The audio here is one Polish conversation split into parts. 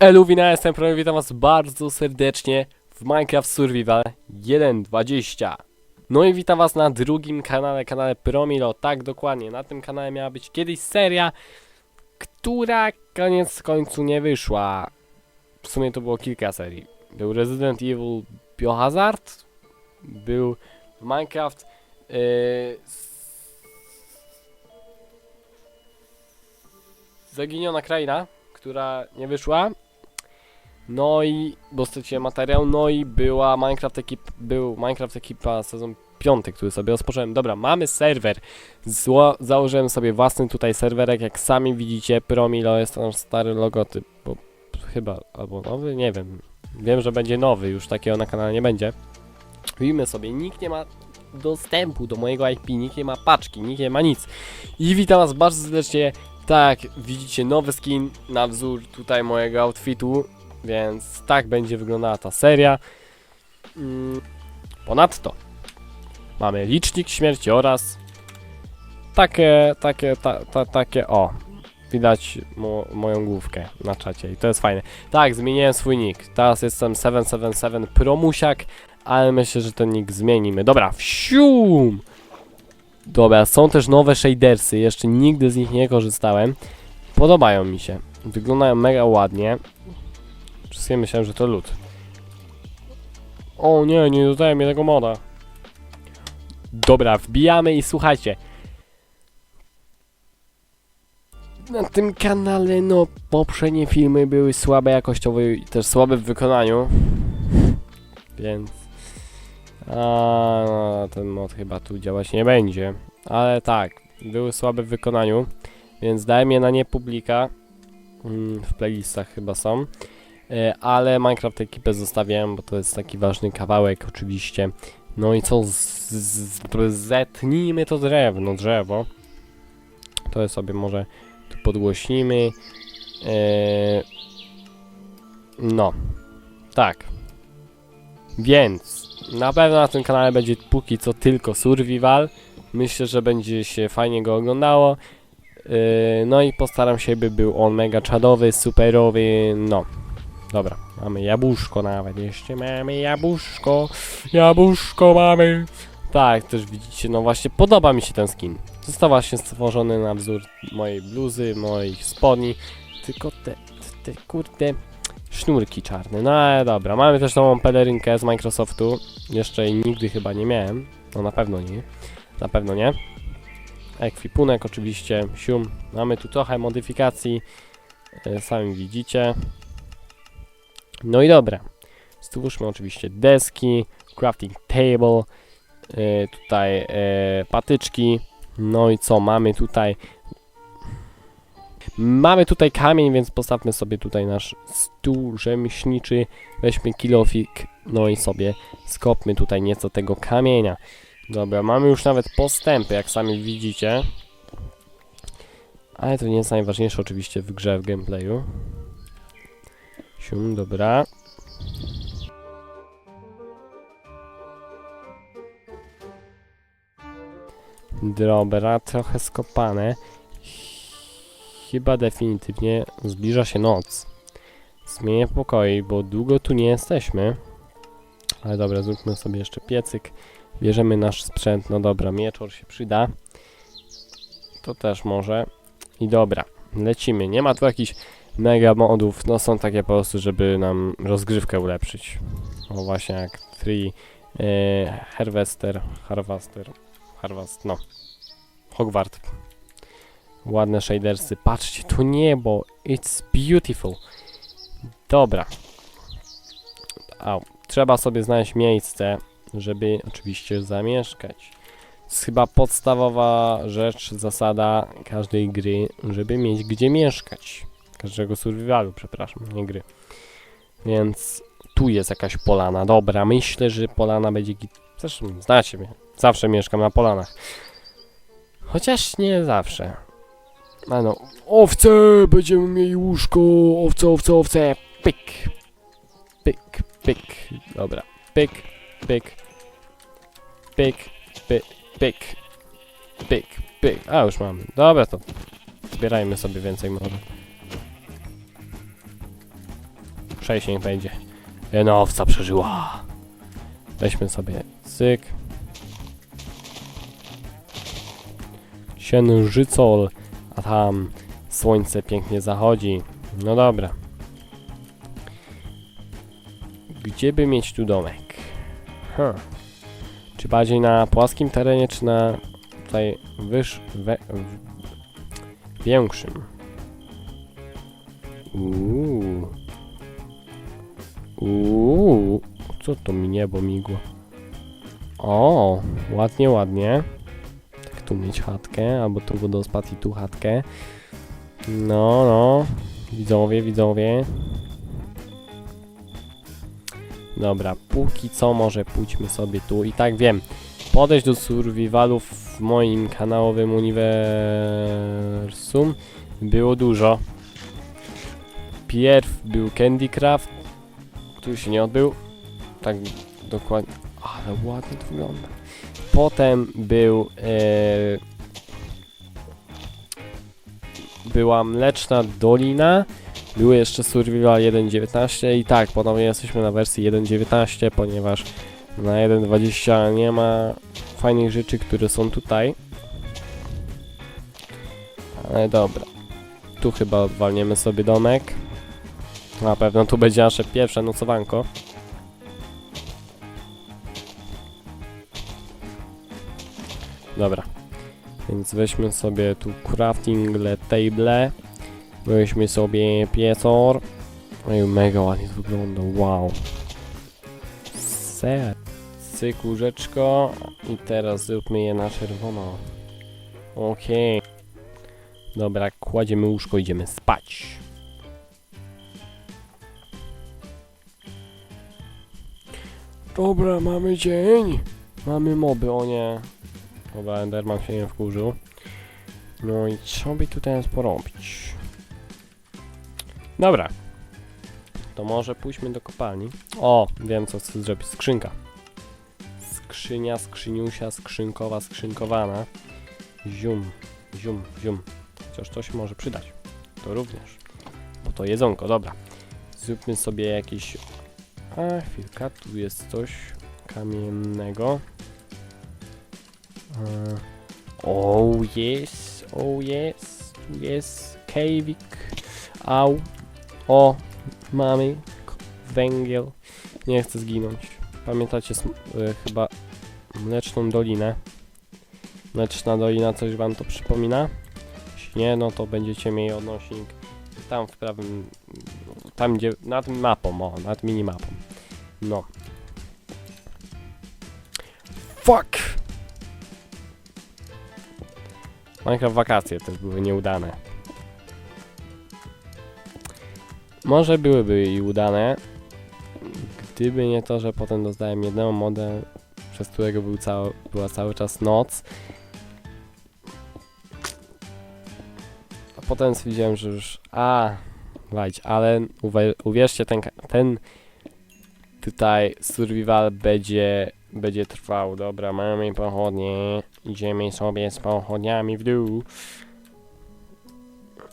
Eluwina, jestem Promi, witam was bardzo serdecznie w Minecraft Survival 1.20 No i witam was na drugim kanale, kanale Promilo, tak dokładnie, na tym kanale miała być kiedyś seria, która koniec końcu nie wyszła. W sumie to było kilka serii. Był Resident Evil Biohazard, był Minecraft yy, Zaginiona kraina, która nie wyszła. No i, bo straciłem materiał, no i była Minecraft ekip, był Minecraft ekipa sezon 5, który sobie rozpocząłem. Dobra, mamy serwer. Zło, założyłem sobie własny tutaj serwerek, jak sami widzicie, Promilo jest nasz stary logotyp, bo chyba, albo nowy, nie wiem. Wiem, że będzie nowy, już takiego na kanale nie będzie. Widzimy sobie, nikt nie ma dostępu do mojego IP, nikt nie ma paczki, nikt nie ma nic. I witam was bardzo serdecznie tak, widzicie nowy skin na wzór tutaj mojego outfitu, więc tak będzie wyglądała ta seria. Mm, Ponadto mamy licznik śmierci oraz takie, takie, ta, ta, takie, o, widać mo, moją główkę na czacie i to jest fajne. Tak, zmieniłem swój nick, teraz jestem 777 Promusiak, ale myślę, że ten nick zmienimy. Dobra, wsium! Dobra, są też nowe shadersy, jeszcze nigdy z nich nie korzystałem. Podobają mi się. Wyglądają mega ładnie. Wszystkie myślałem, że to lód. O nie, nie dodaję mi tego moda. Dobra, wbijamy i słuchajcie. Na tym kanale, no, poprzednie filmy były słabe jakościowo i też słabe w wykonaniu. Więc... A, no, ten mod chyba tu działać nie będzie. Ale tak, były słabe w wykonaniu, więc dałem je na nie publika. Mm, w playlistach chyba są. E, ale Minecraft ekipę zostawiałem, bo to jest taki ważny kawałek oczywiście. No i co, z, z, zetnijmy to drewno, drzewo. To sobie może tu podgłośnimy. E, no, tak. Więc na pewno na tym kanale będzie póki co tylko survival. Myślę, że będzie się fajnie go oglądało. Yy, no i postaram się, by był on mega czadowy, superowy. No, dobra, mamy jabłuszko nawet jeszcze. Mamy jabłuszko, jabłuszko mamy. Tak, też widzicie, no właśnie podoba mi się ten skin. Został właśnie stworzony na wzór mojej bluzy, moich spodni. Tylko te, te kurde sznurki czarne. No ale dobra, mamy też nową pelerynkę z Microsoftu. Jeszcze jej nigdy chyba nie miałem. No na pewno nie. Na pewno nie. Ekwipunek oczywiście, sium. Mamy tu trochę modyfikacji. E, sami widzicie. No i dobra. Stwórzmy oczywiście deski, crafting table, e, tutaj e, patyczki. No i co? Mamy tutaj Mamy tutaj kamień, więc postawmy sobie tutaj nasz stół rzemieślniczy. Weźmy kilofik, no i sobie skopmy tutaj nieco tego kamienia. Dobra, mamy już nawet postępy, jak sami widzicie. Ale to nie jest najważniejsze oczywiście w grze, w gameplayu. Dobra. Dobra, trochę skopane. Chyba definitywnie zbliża się noc. Zmienię pokoi, bo długo tu nie jesteśmy. Ale dobra, zróbmy sobie jeszcze piecyk. Bierzemy nasz sprzęt, no dobra, mieczor się przyda. To też może. I dobra, lecimy. Nie ma tu jakichś mega modów, no są takie po prostu, żeby nam rozgrywkę ulepszyć. O właśnie jak Free e, Harvester, Harvester, Harvest, no. Hogwart. Ładne shadersy. Patrzcie, to niebo. It's beautiful. Dobra. Trzeba sobie znaleźć miejsce, żeby oczywiście zamieszkać. To jest chyba podstawowa rzecz, zasada każdej gry, żeby mieć gdzie mieszkać. Każdego survivalu, przepraszam, nie gry. Więc tu jest jakaś polana. Dobra, myślę, że polana będzie git. Zresztą znacie mnie. Zawsze mieszkam na polanach. Chociaż nie zawsze. A no, owce! Będziemy mieli łóżko! Owce, owce, owce! Pyk! Pyk, pyk. Dobra. Pyk, pyk. Pyk, pyk, pyk. Pyk, pyk. A, już mamy. Dobra, to zbierajmy sobie więcej może. 6 niech będzie. Jedna owca przeżyła. Weźmy sobie cyk. Księżycol, a tam słońce pięknie zachodzi. No dobra. Gdzie by mieć tu domek? Huh. Czy bardziej na płaskim terenie, czy na tutaj wyż... We, w, większym? Uuu. Uuu. Co to mi niebo migło? O, ładnie, ładnie. Tak tu mieć chatkę, albo tu wodospad i tu chatkę. No, no. Widzowie, widzowie. Dobra, póki co może pójdźmy sobie tu. I tak wiem, podejść do survivalów w moim kanałowym uniwersum było dużo. Pierw był Candy Craft, który się nie odbył. Tak dokładnie. Ale ładnie to wygląda. Potem był. E, była Mleczna Dolina. Były jeszcze Survival 1.19 i tak, ponownie jesteśmy na wersji 1.19, ponieważ na 1.20 nie ma fajnych rzeczy, które są tutaj. Ale dobra. Tu chyba odwalniemy sobie domek. Na pewno tu będzie nasze pierwsze nocowanko. Dobra. Więc weźmy sobie tu crafting le table. Weźmy sobie piecor. Oj, mega ładnie to wygląda, wow. Ser. Cyk łóżeczko. I teraz zróbmy je na czerwono. Okej. Dobra, kładziemy łóżko, idziemy spać. Dobra, mamy dzień. Mamy moby, o nie. Dobra, Enderman się nie wkurzył. No i co by tutaj teraz porobić? Dobra. To może pójdźmy do kopalni. O, wiem co chcę zrobić. Skrzynka. Skrzynia, skrzyniusia, skrzynkowa, skrzynkowana. Zium, zium, zium. Chociaż to się może przydać. To również. Bo to jedzonko, dobra. Zróbmy sobie jakiś... A, chwilka, tu jest coś kamiennego. E, Oh yes, oh yes, tu jest kejwik. Au. O, mamy węgiel. Nie chcę zginąć. Pamiętacie y, chyba Mleczną Dolinę? Mleczna Dolina coś wam to przypomina? Jeśli nie, no to będziecie mieli odnośnik tam w prawym, tam gdzie, nad mapą, o, nad minimapą. No. Fuck! Minecraft wakacje też były nieudane. Może byłyby i udane, gdyby nie to, że potem dostałem jedną modę, przez którego był cały, była cały czas noc. A potem stwierdziłem, że już... A, wajdź, ale uwierzcie, ten, ten tutaj survival będzie, będzie trwał. Dobra, mamy pochodnie. Idziemy sobie z pochodniami w dół.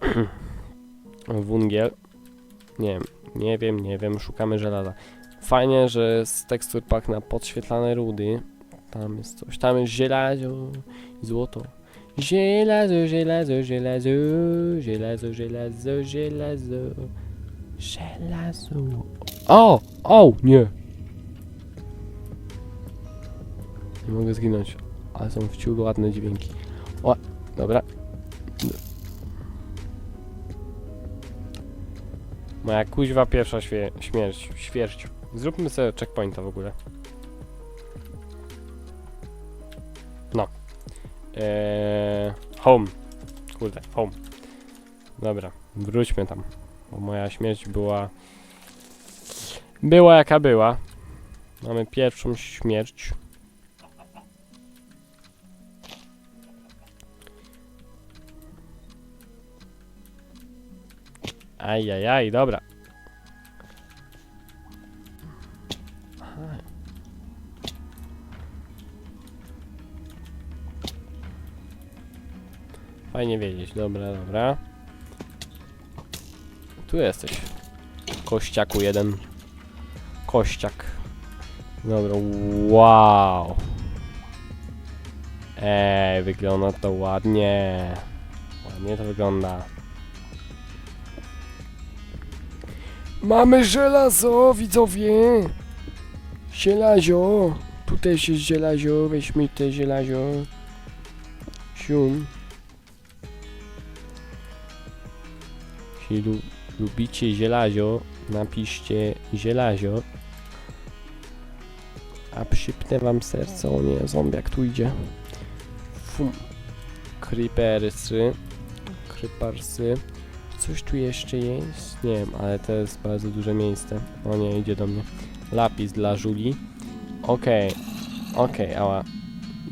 Wungiel. Nie wiem, nie wiem, nie wiem, szukamy żelaza. Fajnie, że z tekstur pak na podświetlane rudy. Tam jest coś, tam jest żelazo i złoto. Żelazo, żelazo, żelazo, żelazo, żelazo, żelazo, żelazo. O! O! Nie! Nie mogę zginąć, ale są wciąż ładne dźwięki. O! Dobra. Moja kuźwa pierwsza świe śmierć, śmierć. Zróbmy sobie checkpointa w ogóle. No. Eee, home. Kurde, home. Dobra, wróćmy tam. Bo moja śmierć była... Była jaka była. Mamy pierwszą śmierć. Ajajaj, dobra. Fajnie wiedzieć, dobra, dobra. Tu jesteś. Kościaku jeden. Kościak. Dobra, wow. Ej, wygląda to ładnie. Ładnie to wygląda. Mamy żelazo, widzowie! Zielazio! Tu też jest zielazio, weźmy te zielazio. Sium. Jeśli lu lubicie zielazio, napiszcie zielazio. A przypnę wam serce, o nie, zombiak tu idzie. Fum. Creepersy. Creepersy. Coś tu jeszcze jest? Nie wiem, ale to jest bardzo duże miejsce. O nie, idzie do mnie. Lapis dla żuli. Okej. Okej, ała.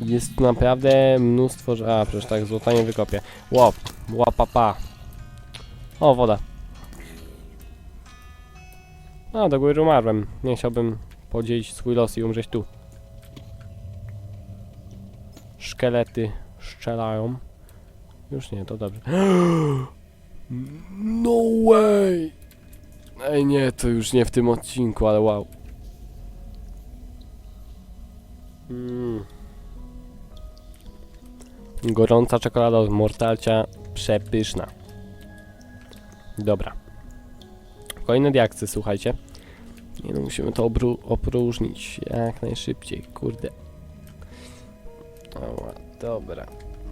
Jest tu naprawdę mnóstwo... że- A, przecież tak złota nie wykopię. Łop. Łapapa. O, woda. A, do góry umarłem. Nie chciałbym podzielić swój los i umrzeć tu. Szkielety szczelają. Już nie, to dobrze. No way! Ej, nie, to już nie w tym odcinku, ale wow. Mm. Gorąca czekolada od Mortalcia, przepyszna. Dobra. Kolejne diaksy, słuchajcie. Nie no, musimy to opróżnić jak najszybciej, kurde. Ała, dobra.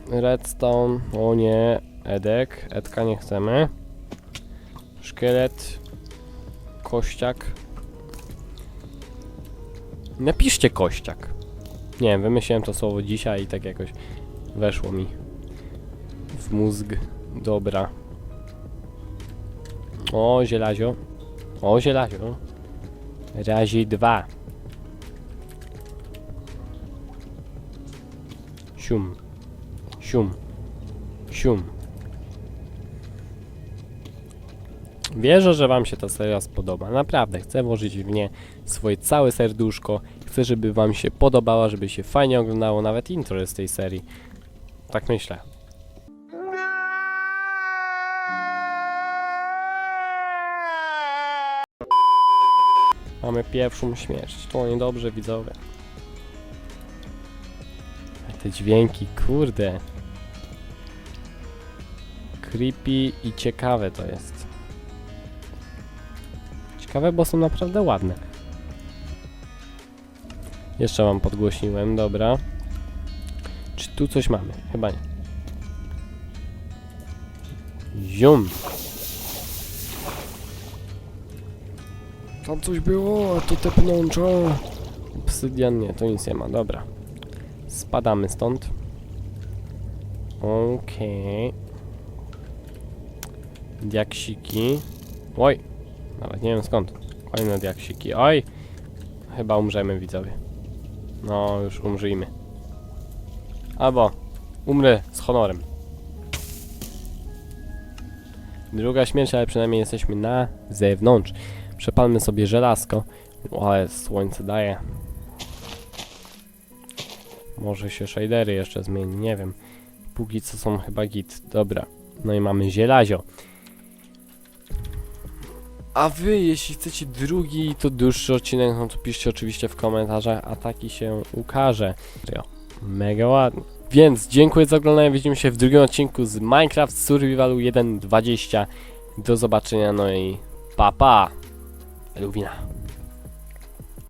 Redstone, o nie, Edek, Edka nie chcemy. Szkielet, kościak. Napiszcie kościak. Nie wiem, wymyśliłem to słowo dzisiaj i tak jakoś weszło mi w mózg. Dobra. O, zielazio. O, zielazio. Razi dwa. Sium. Sium. Sium. Wierzę, że wam się ta seria spodoba. Naprawdę, chcę włożyć w nie swoje całe serduszko. Chcę, żeby wam się podobała, żeby się fajnie oglądało nawet intro z tej serii. Tak myślę. Mamy pierwszą śmierć. To niedobrze, widzowie. Te dźwięki, kurde. Creepy i ciekawe to jest. Ciekawe, bo są naprawdę ładne. Jeszcze wam podgłośniłem, dobra. Czy tu coś mamy? Chyba nie. Zium. Tam coś było, a to te pnącza. Obsydian nie, to nic nie ma, dobra. Spadamy stąd. Okej. Diaksiki. Oj, nawet nie wiem skąd. Kolejne diaksiki. Oj! Chyba umrzemy, widzowie. No, już umrzyjmy. Albo umrę z honorem. Druga śmierć, ale przynajmniej jesteśmy na zewnątrz. Przepalmy sobie żelazko. O, ale słońce daje. Może się shadery jeszcze zmieni, nie wiem. Póki co są chyba git. Dobra. No i mamy zielazio. A wy, jeśli chcecie drugi, to dłuższy odcinek, no to piszcie oczywiście w komentarzach, a taki się ukaże. Mega ładnie. Więc dziękuję za oglądanie, widzimy się w drugim odcinku z Minecraft Survivalu 1.20. Do zobaczenia, no i pa pa! Adovina.